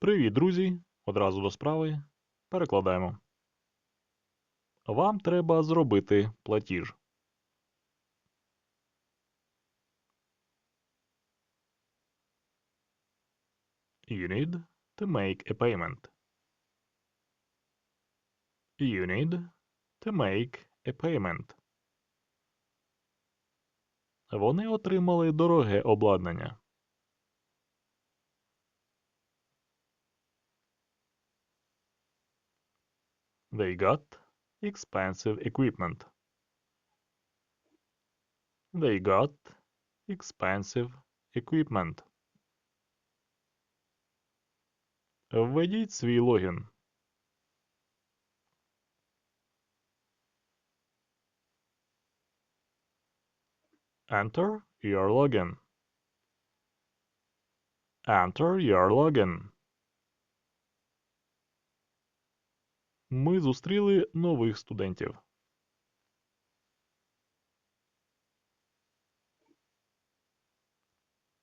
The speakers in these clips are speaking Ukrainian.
Привіт, друзі! Одразу до справи. Перекладаємо. Вам треба зробити платіж. You need to make a payment. You need to make a payment. Вони отримали дороге обладнання. They got expensive equipment. They got expensive equipment. Введіть свій логін. Enter your login. Enter your login. Ми зустріли нових студентів.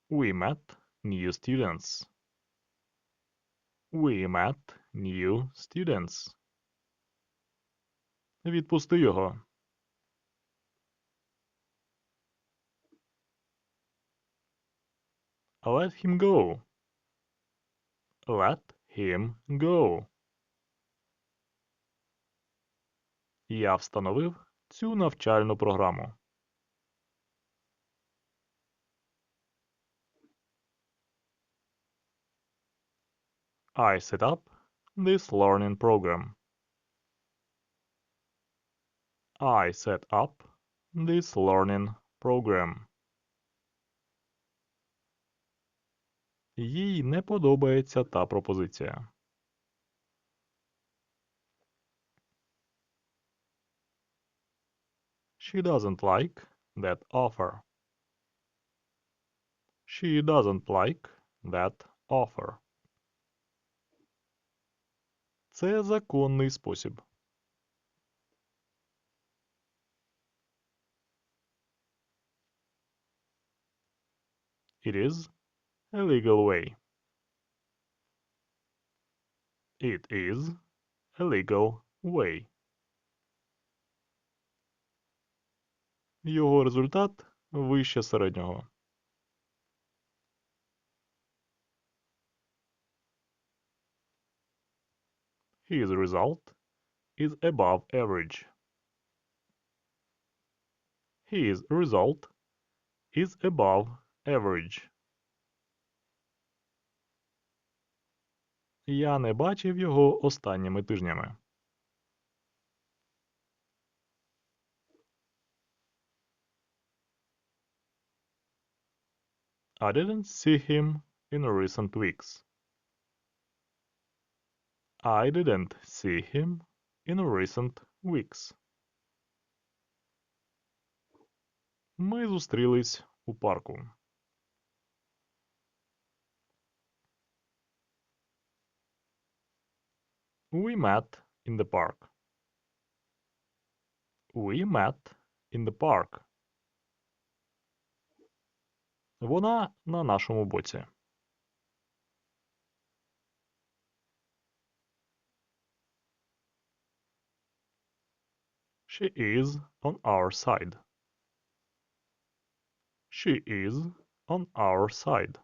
We met new students. We met new students. Відпусти його. Let him go. Let him go. Я встановив цю навчальну програму. I set up this learning program. I set up this learning program. Їй не подобається та пропозиція. She doesn't like that offer. She doesn't like that offer. Це законний спосіб. It is a legal way. It is a legal way. Його результат вище середнього. His result is above average. His result is above average. Я не бачив його останніми тижнями. I didn't see him in recent weeks. I didn't see him in recent weeks. Ми зустрілись у парку. We met in the park. We met in the park. Вона на нашому боці. She is on our side. She is on our side.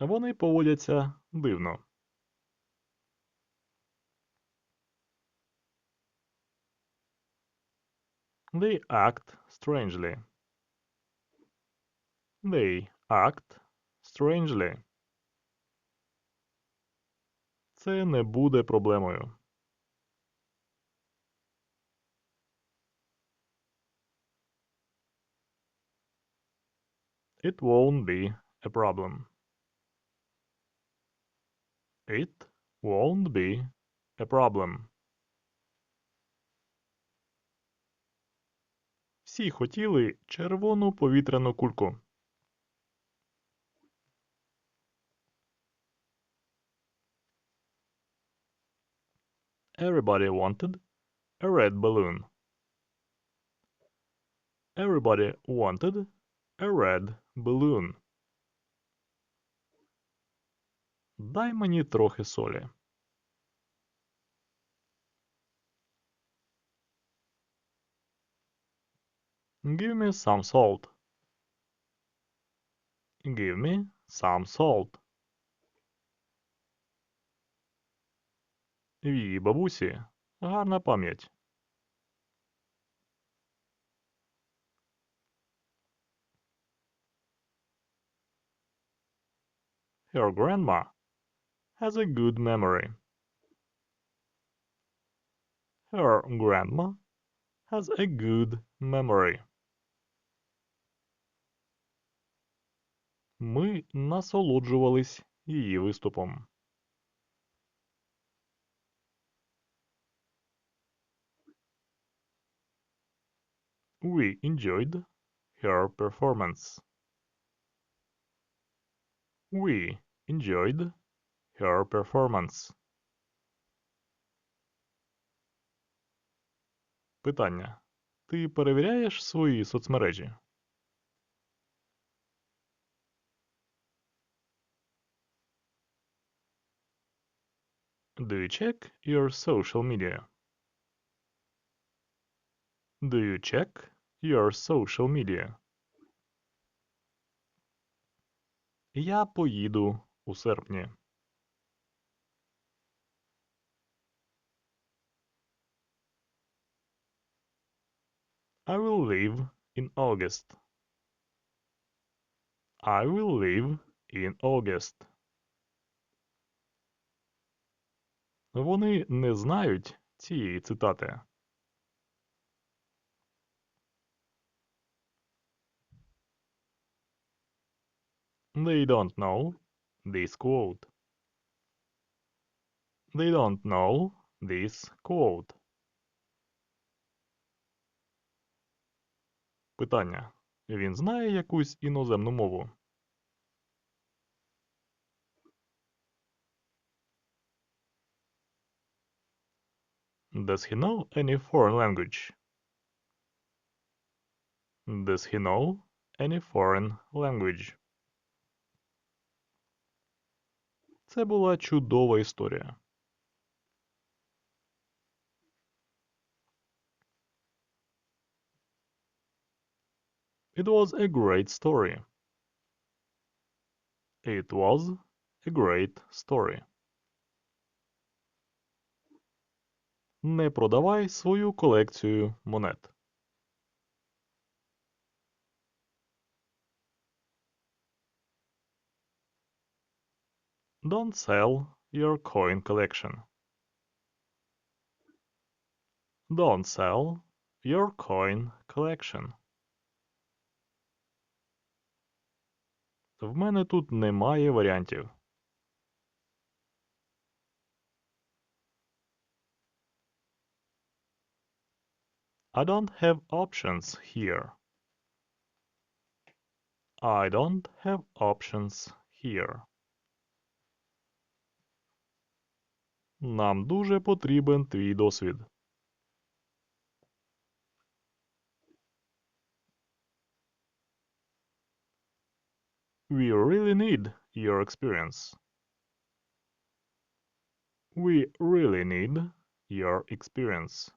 Вони поводяться дивно. They act strangely. They act strangely. Це не буде проблемою. It won't be a problem. It won't be a problem. Всі хотіли червону повітряну кульку. Everybody wanted a red balloon. Everybody wanted a red balloon. Дай мені трохи солі. Give me some salt. Give me some salt. В її бабусі гарна пам'ять. Her grandma has a good memory. Her grandma has a good memory. Ми насолоджувались її виступом. We enjoyed her performance. We enjoyed her performance. Питання. Ти перевіряєш свої соцмережі? Do you check your social media? Do you check your social media? Я поїду у серпні. I will leave in August. I will leave in August. Вони не знають цієї цитати. They don't know this quote. They don't know this quote. Питання. Він знає якусь іноземну мову? Does he know any foreign language? Does he know any foreign language? Це була чудова історія. It was a great story. It was a great story. Не продавай свою колекцію монет. Don't sell your coin collection. Don't sell your coin collection. В мене тут немає варіантів. I don't have options here. I don't have options here. Нам дуже потрібен твій досвід. We really need your experience. We really need your experience.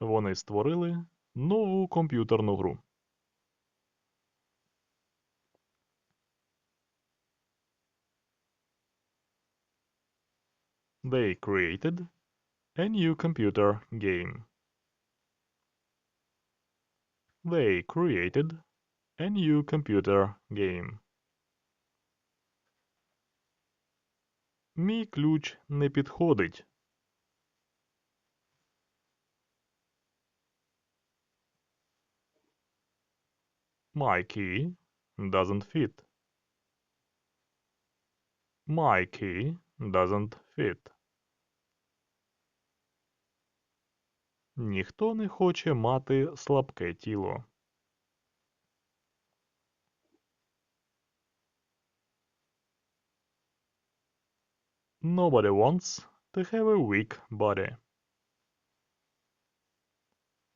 Вони створили нову комп'ютерну гру. They created a new computer game. They created a new computer game. Мій ключ не підходить. My key doesn't fit. My key doesn't fit. Ніхто не хоче мати слабке тіло. Nobody wants to have a weak body.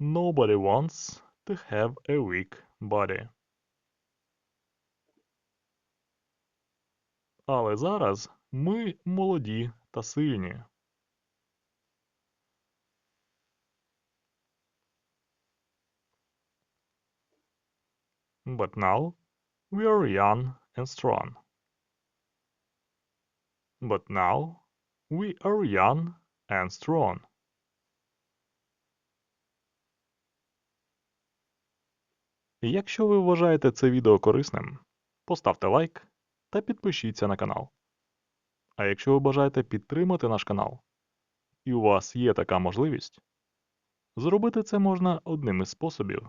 Nobody wants to have a weak body. Але зараз ми молоді та сильні. But now we are young and strong. But now we are young and strong. Якщо ви вважаєте це відео корисним, поставте лайк та підпишіться на канал. А якщо ви бажаєте підтримати наш канал, і у вас є така можливість, зробити це можна одним із способів,